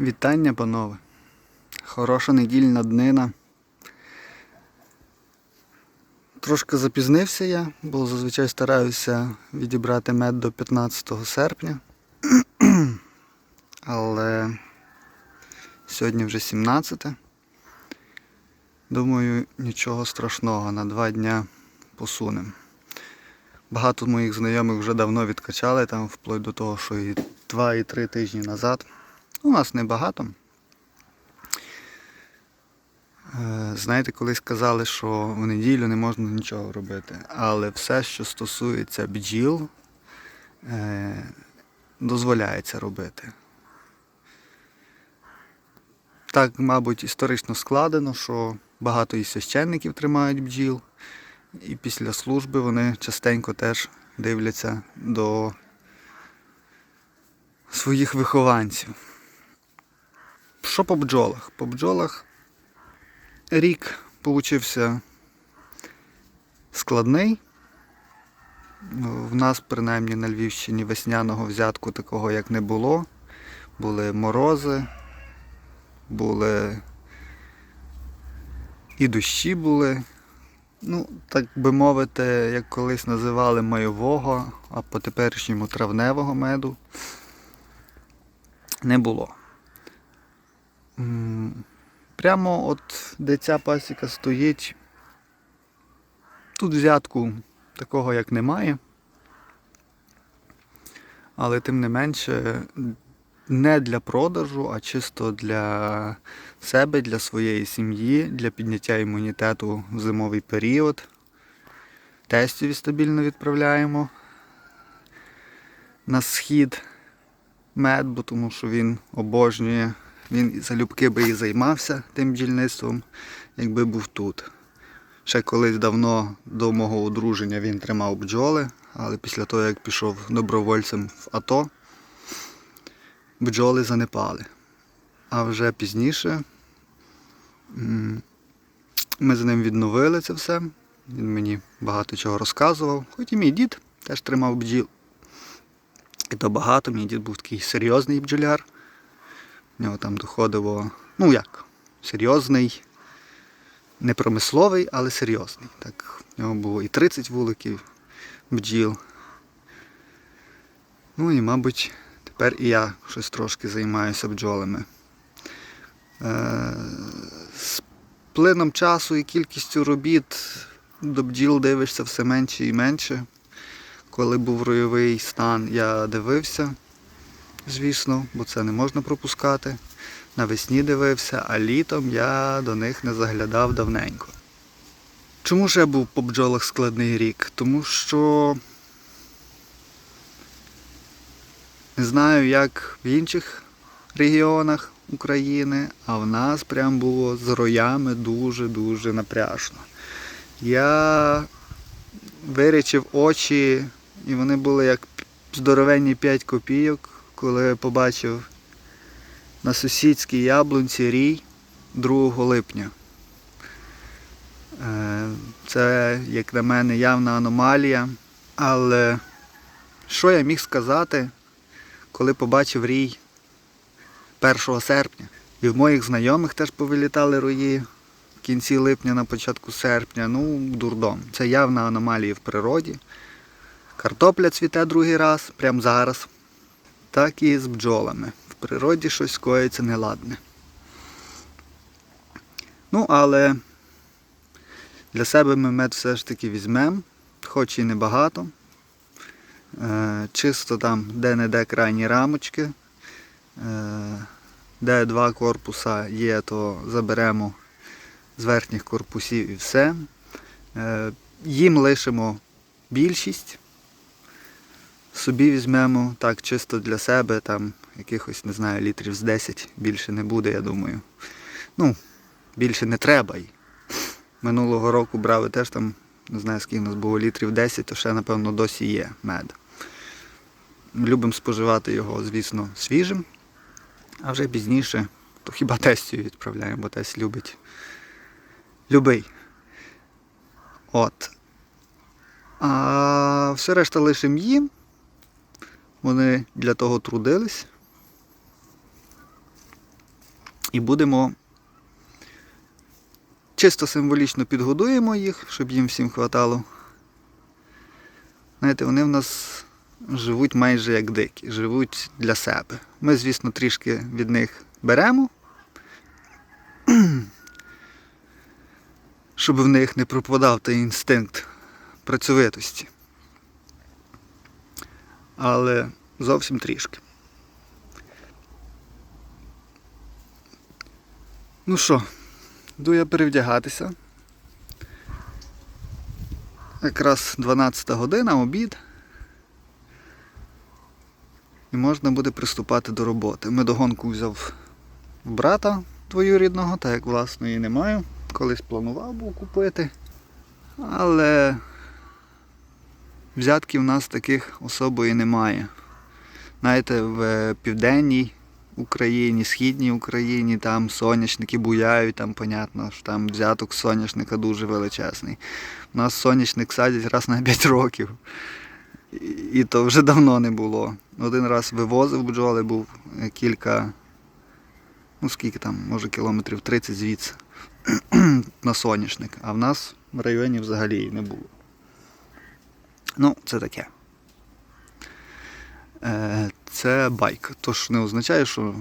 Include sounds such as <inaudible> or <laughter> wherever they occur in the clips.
Вітання, панове. Хороша недільна днина. Трошки запізнився я, бо зазвичай стараюся відібрати мед до 15 серпня. <clears throat> Але сьогодні вже 17. Думаю, нічого страшного, на два дня посунемо. Багато моїх знайомих вже давно відкачали там, вплоть до того, що і 2 і 3 тижні назад. У нас небагато. Е, Знаєте, колись казали, що в неділю не можна нічого робити. Але все, що стосується бджіл, е, дозволяється робити. Так, мабуть, історично складено, що багато і священників тримають бджіл, і після служби вони частенько теж дивляться до своїх вихованців. Що по бджолах? По бджолах рік получився складний. В нас, принаймні, на Львівщині весняного взятку такого як не було. Були морози, були і дощі були. Ну, так би мовити, як колись називали майового, а по теперішньому травневого меду не було. Прямо от де ця пасіка стоїть, тут взятку такого як немає. Але тим не менше не для продажу, а чисто для себе, для своєї сім'ї, для підняття імунітету в зимовий період. Тестові стабільно відправляємо на схід мед, бо тому що він обожнює. Він залюбки би і займався тим бджільництвом, якби був тут. Ще колись давно до мого одруження він тримав бджоли, але після того, як пішов добровольцем в АТО, бджоли занепали. А вже пізніше ми з ним відновили це все. Він мені багато чого розказував. Хоч і мій дід теж тримав бджіл. І то багато, мій дід був такий серйозний бджоляр. У нього там доходило, ну як, серйозний, не промисловий, але серйозний. Так, в нього було і 30 вуликів бджіл. Ну і, мабуть, тепер і я щось трошки займаюся бджолами. Е, з плином часу і кількістю робіт до бджіл дивишся все менше і менше. Коли був ройовий стан, я дивився звісно, бо це не можна пропускати. Навесні дивився, а літом я до них не заглядав давненько. Чому ж я був по бджолах складний рік? Тому що не знаю, як в інших регіонах України, а в нас прям було з роями дуже-дуже напряжно. Я вирічив очі, і вони були як здоровенні 5 копійок коли побачив на сусідській яблунці рій 2 липня. Е, Це, як на мене, явна аномалія. Але що я міг сказати, коли побачив рій 1 серпня? І в моїх знайомих теж повилітали рої в кінці липня, на початку серпня. Ну, дурдом. Це явна аномалія в природі. Картопля цвіте другий раз, прямо зараз так і з бджолами. В природі щось коїться неладне. Ну, але для себе ми мед все ж таки візьмемо, хоч і небагато. Е, чисто там де-не-де крайні рамочки. Е, де два корпуса є, то заберемо з верхніх корпусів і все. Е, їм лишимо більшість. Собі візьмемо так чисто для себе, там якихось, не знаю, літрів з 10 більше не буде, я думаю. Ну, більше не треба. І Минулого року брали теж там, не знаю, скільки у нас було літрів 10, то ще, напевно, досі є мед. Любимо споживати його, звісно, свіжим, а вже пізніше, то хіба тестю відправляємо, бо тесть любить. Любий. От. А все решта лишимо їм. Вони для того трудились. І будемо чисто символічно підгодуємо їх, щоб їм всім хватало. Знаєте, вони в нас живуть майже як дикі, живуть для себе. Ми, звісно, трішки від них беремо, <clears throat> щоб в них не пропадав той інстинкт працьовитості. Але зовсім трішки. Ну що, йду я перевдягатися. Якраз 12 година, обід. І можна буде приступати до роботи. Медогонку взяв брата двоюрідного, так як власної не маю. Колись планував був купити. Але взятків в нас таких особої немає. Знаєте, в південній Україні, східній Україні, там соняшники буяють, там понятно, що там взяток соняшника дуже величезний. У нас соняшник садять раз на 5 років. І, і то вже давно не було. Один раз вивозив бджоли, був е, кілька, ну скільки там, може кілометрів 30 звідси <clears throat> на соняшник. А в нас в районі взагалі не було. Ну, це таке. Е, Це байка. Тож не означає, що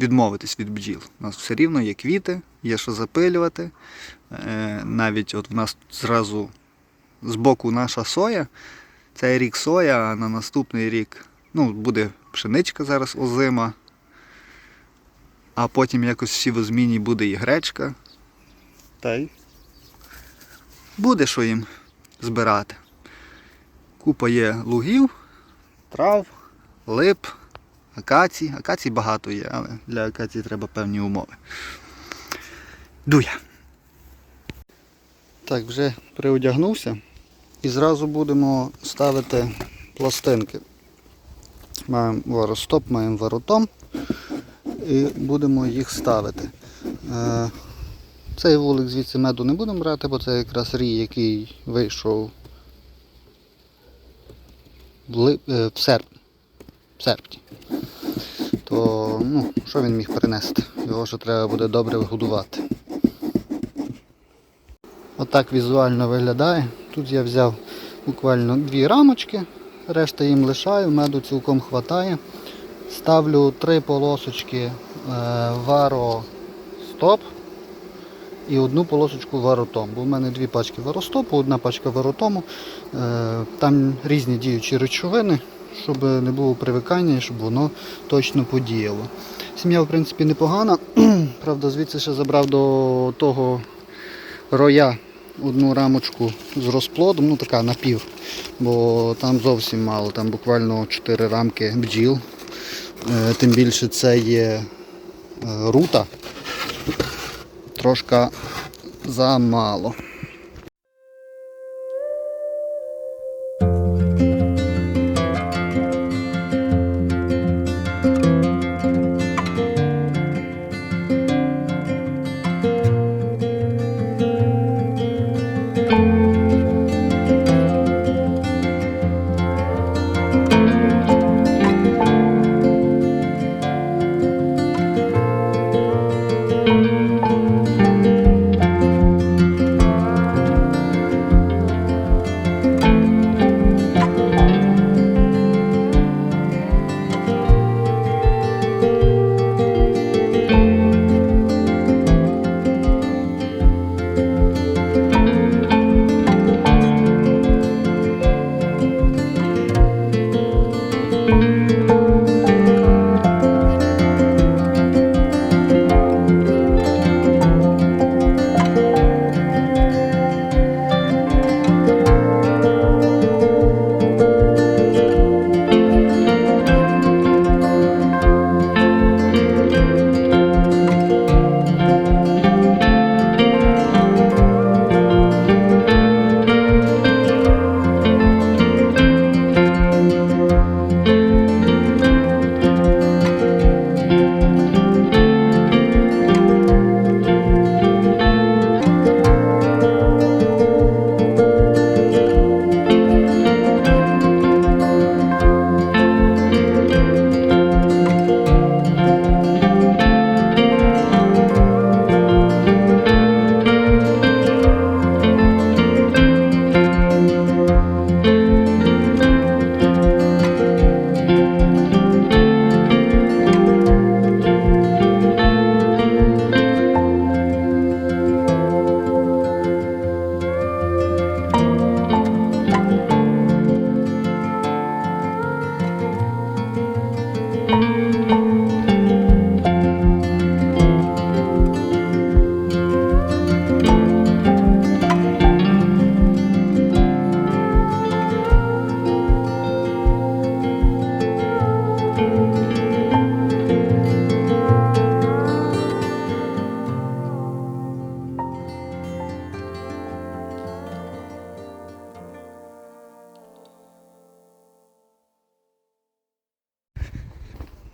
відмовитись від бджіл. У нас все рівно є квіти, є що запилювати. Е, Навіть от в нас зразу з боку наша соя. Цей рік соя, а на наступний рік ну, буде пшеничка зараз озима. А потім якось всі в зміні буде і гречка. Та й буде що їм збирати. Купа є лугів, трав, лип, акацій. Акацій багато є, але для акації треба певні умови. Йду я. Так, вже приодягнувся і зразу будемо ставити пластинки. Маємо варостоп, маємо варотом і будемо їх ставити. Е, Цей вулик звідси меду не будемо брати, бо це якраз рій, який вийшов е, в, серп... серпні. То ну, що він міг принести? Його ще треба буде добре годувати. Отак візуально виглядає. Тут я взяв буквально дві рамочки, решта їм лишаю, меду цілком хватає. Ставлю три полосочки е, варо стоп і одну полосочку варотом. Бо в мене дві пачки варостопу, одна пачка варотому. Е, Там різні діючі речовини, щоб не було привикання щоб воно точно подіяло. Сім'я в принципі непогана. <clears throat> Правда, звідси ще забрав до того роя одну рамочку з розплодом, ну така напів, бо там зовсім мало, там буквально 4 рамки бджіл. Е, Тим більше це є е, рута. Трошки замало.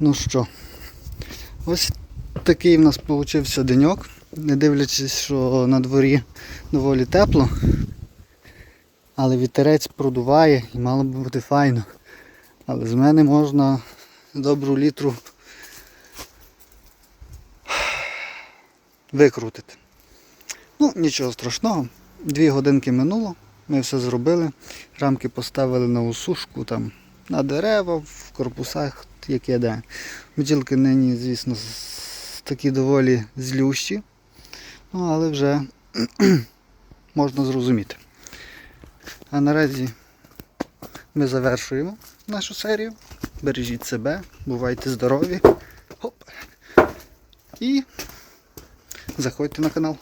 Ну що, ось такий в нас вийшов деньок. Не дивлячись, що на дворі доволі тепло. Але вітерець продуває і мало б бути файно. Але з мене можна добру літру викрутити. Ну, нічого страшного. Дві годинки минуло, ми все зробили. Рамки поставили на усушку, там, на дерева, в корпусах, яке де. Бджілки нині, звісно, такі доволі злющі. Ну, але вже <clears throat> можна зрозуміти. А наразі ми завершуємо нашу серію. Бережіть себе, бувайте здорові. Хоп. І заходьте на канал.